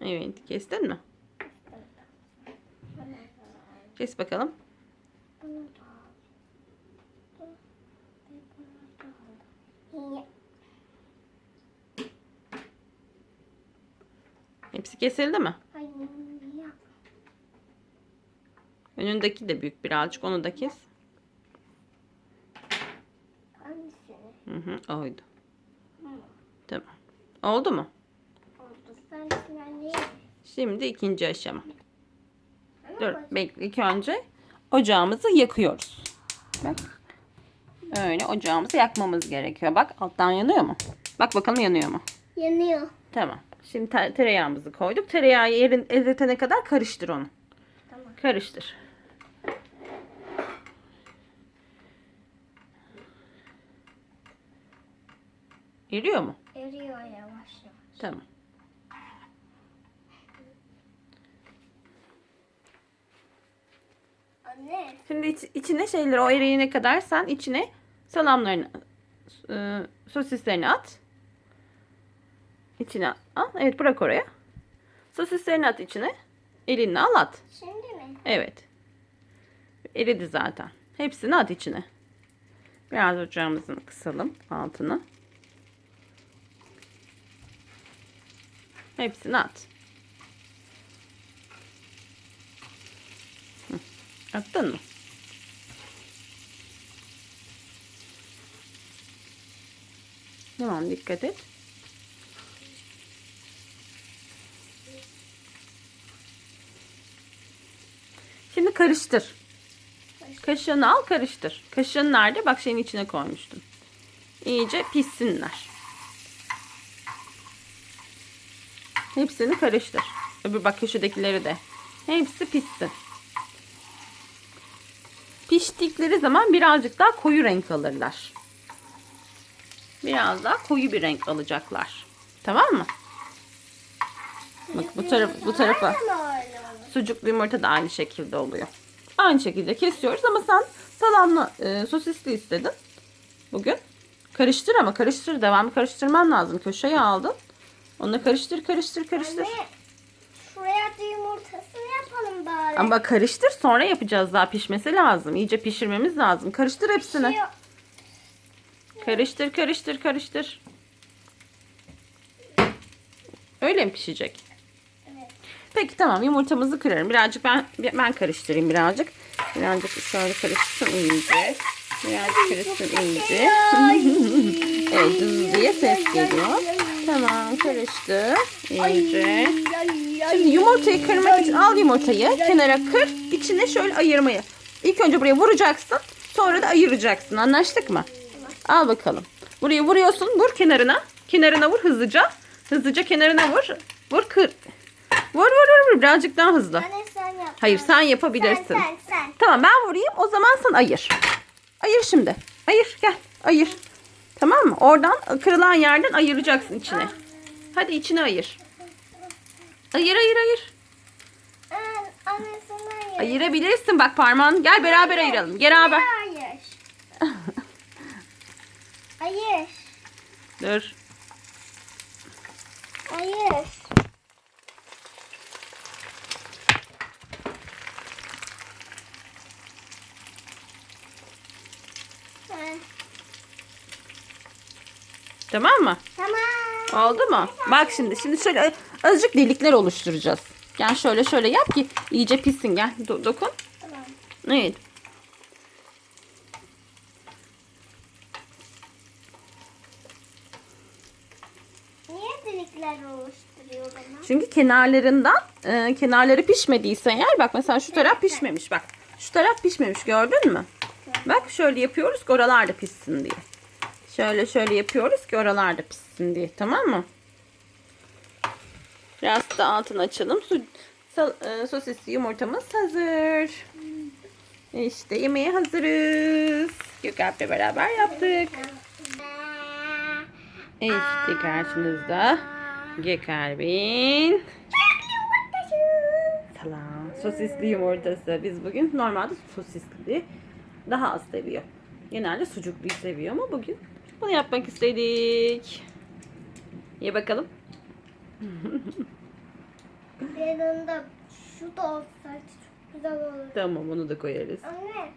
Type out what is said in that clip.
Evet. Kestin mi? Kes bakalım. Hepsi kesildi mi? Önündeki de büyük birazcık. Onu da kes. Hı hı. Oydu. Tamam. Oldu mu? Şimdi ikinci aşama. Ama Dur bak- bekle. İlk önce ocağımızı yakıyoruz. Bak. Öyle ocağımızı yakmamız gerekiyor. Bak alttan yanıyor mu? Bak bakalım yanıyor mu? Yanıyor. Tamam. Şimdi te- tereyağımızı koyduk. Tereyağı yerin eritene kadar karıştır onu. Tamam. Karıştır. Eriyor mu? Eriyor yavaş yavaş. Tamam. Anne. Şimdi iç- içine şeyleri o eriyene kadar sen içine salamlarını e, sosislerini at. İçine al. Evet bırak oraya. Sosislerini at içine. Elinle al at. Şimdi mi? Evet. Eridi zaten. Hepsini at içine. Biraz ocağımızın kısalım altını. Hepsini at. Attın mı? Tamam dikkat et. Şimdi karıştır. Kaşığını al karıştır. Kaşığın nerede? Bak şeyin içine koymuştum. İyice pişsinler. Hepsini karıştır. Öbür bak köşedekileri de. Hepsi pişsin. Piştikleri zaman birazcık daha koyu renk alırlar. Biraz daha koyu bir renk alacaklar. Tamam mı? Bak bu taraf bu tarafa. Sucuklu yumurta da aynı şekilde oluyor. Aynı şekilde kesiyoruz ama sen salamlı e, sosisli istedin bugün. Karıştır ama karıştır. Devamlı karıştırman lazım. Köşeye aldın. Onu karıştır karıştır karıştır. Anne. Şuraya bari. Ama karıştır sonra yapacağız daha pişmesi lazım. İyice pişirmemiz lazım. Karıştır hepsini. Karıştır karıştır karıştır. Öyle mi pişecek? Evet. Peki tamam yumurtamızı kırarım. Birazcık ben ben karıştırayım birazcık. Birazcık şöyle karışsın iyice. Birazcık karışsın iyice. evet diye ses geliyor. Tamam karıştı iyice. Şimdi yumurtayı kırmak için al yumurtayı kenara kır. içine şöyle ayırmayı. İlk önce buraya vuracaksın. Sonra da ayıracaksın. Anlaştık mı? Al bakalım. Buraya vuruyorsun. Vur kenarına. Kenarına vur hızlıca. Hızlıca kenarına vur. Vur kır. Vur vur vur. Birazcık daha hızlı. Anne sen yap. Hayır sen yapabilirsin. Sen sen sen. Tamam ben vurayım. O zaman sen ayır. Ayır şimdi. Ayır gel. Ayır. Tamam mı? Oradan kırılan yerden ayıracaksın içine. Hadi içine ayır. Ayır ayır ayır. Anne, anne sen hayır. Ayırabilirsin bak parmağın. Gel beraber ayıralım. Beraber. Hayır. Hayır. Dur. Hayır. Ha, Tamam mı? Tamam. Oldu mu? Bak şimdi. Şimdi şöyle azıcık delikler oluşturacağız. Gel şöyle şöyle yap ki iyice pişsin. Gel do- dokun. Tamam. Evet. Niye delikler oluşturuyor bana? Çünkü kenarlarından e, kenarları pişmediyse eğer bak mesela şu taraf pişmemiş bak. Şu taraf pişmemiş gördün mü? Bak şöyle yapıyoruz ki oralar da pişsin diye. Şöyle şöyle yapıyoruz ki oralar da pişsin diye. Tamam mı? Biraz da altını açalım. Su, sal, e, sosisli yumurtamız hazır. İşte yemeğe hazırız. Gökalp'le beraber yaptık. İşte karşınızda Gökalp'in salam sosisli yumurtası. Biz bugün normalde sosisli daha az seviyor. Genelde sucukluyu seviyor ama bugün bunu yapmak istedik. Ye bakalım. yanında şu da olsaydı çok güzel olur. Tamam onu da koyarız. Anne